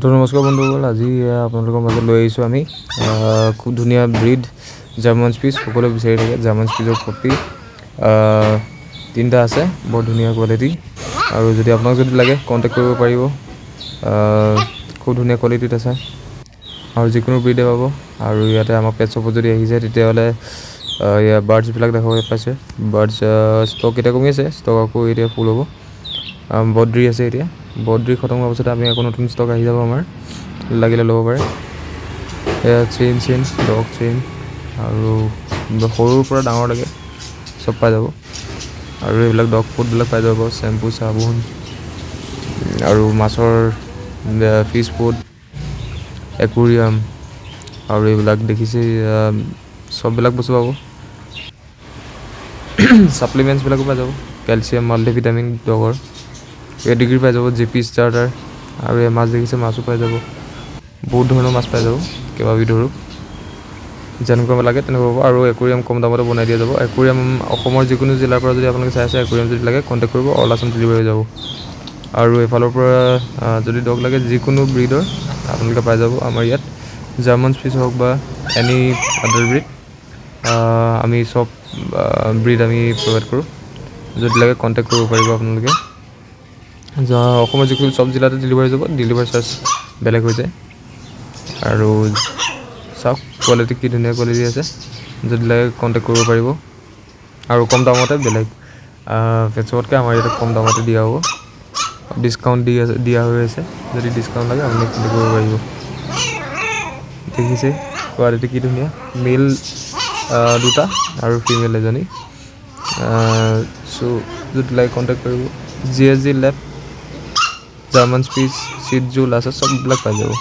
তো নমস্কাৰ বন্ধুসকল আজি আহ, আপোনালোকৰ মাজত লৈ আহিছোঁ আমি খুব ধুনীয়া ব্ৰিড জাৰ্মান স্পিচ সকলোৱে বিচাৰি থাকে জাৰ্মান স্পিচৰ পপি তিনিটা আছে বৰ ধুনীয়া কোৱালিটি আৰু যদি আপোনাক যদি লাগে কণ্টেক্ট কৰিব পাৰিব খুব ধুনীয়া কোৱালিটিত আছে আৰু যিকোনো ব্ৰিডে পাব আৰু ইয়াতে আমাৰ পেট শ্বপত যদি আহিছে তেতিয়াহ'লে আহ, ইয়াৰ বাৰ্ডছবিলাক দেখাব পাইছে বাৰ্ডছ ষ্টক এতিয়া কমি আছে ষ্টক আকৌ এতিয়া ফুল হ'ব বদ্ৰি আছে এতিয়া। বদ্ৰি খতম হোৱাৰ পাছত আমি আকৌ নতুন ষ্টক আহি যাব আমাৰ। লাগিলে ল'ব পাৰে। এয়া চেইন চেইন ডগ চেইন আৰু সৰুৰ পৰা ডাঙৰলৈকে চব পাই যাব। আৰু এইবিলাক ডগ ফুডবিলাক পাই যাব। চেম্পু চাবোন আৰু মাছৰ ফিছ ফুড একুৰিয়াম আৰু এইবিলাক দেখিছেই আহ, চববিলাক বস্তু পাব। ছাপ্লিমেণ্টছবিলাকো পাই যাব। কেলচিয়াম মাল্টিভিটামিন ডগৰ ডিগ্ৰী পাই যাব জি পি ষ্টাৰ্টাৰ, আৰু মাছ দেখিছে, মাছো পাই যাব। বহুত ধৰণৰ মাছ পাই যাব কেইবাবিধৰো যেনেকুৱা লাগে তেনেকুৱা পাব আৰু একুৰিয়াম কম দামতে বনাই দিয়া যাব। একুৰিয়াম, অসমৰ যিকোনো জিলাৰ পৰা যদি আপোনালোকে চাই আছে, একুৰিয়াম যদি লাগে কণ্টেক্ট কৰিব অল আছাম ডেলিভাৰী যাব। আৰু এইফালৰ পৰা যদি ডগ লাগে, যিকোনো ব্ৰিডৰ আপোনালোকে পাই যাব আমাৰ ইয়াত। জাৰ্মান স্পিচ হওক বা এনি আদাৰ ব্ৰিড আমি চব ব্ৰিড আমি প্ৰভাইড কৰোঁ। যদি লাগে কণ্টেক্ট কৰিব পাৰিব আপোনালোকে। অসমৰ যিকোনো চব জিলাতে ডেলিভাৰী যাব ডেলিভাৰী চাৰ্জ বেলেগ হৈ যায়। আৰু চাওক কোৱালিটি কি ধুনীয়া কোৱালিটি আছে যদি লাগে কণ্টেক্ট কৰিব পাৰিব। আৰু কম দামতে বেলেগ ফেচবুকতকৈ আমাৰ ইয়াতে কম দামতে দিয়া হ'ব। ডিছকাউণ্ট দি আছে দিয়া হৈ আছে। যদি ডিছকাউণ্ট লাগে আপুনি কণ্টেক্ট কৰিব পাৰিব। দেখিছে কোৱালিটি কি ধুনীয়া। মেল দুটা আৰু ফিমেল এজনী। চ' যদি লাগে কণ্টেক্ট কৰিব। জি এছ জি লেব ಜಾಮನ್ ಸ್ಪೀಸ್ ಸಿಡ್ಜು ಲಾಸಸ್ ಸ್ವಲ್ಪ ಬ್ಲಾಕ್ ಆಗ್ಯವು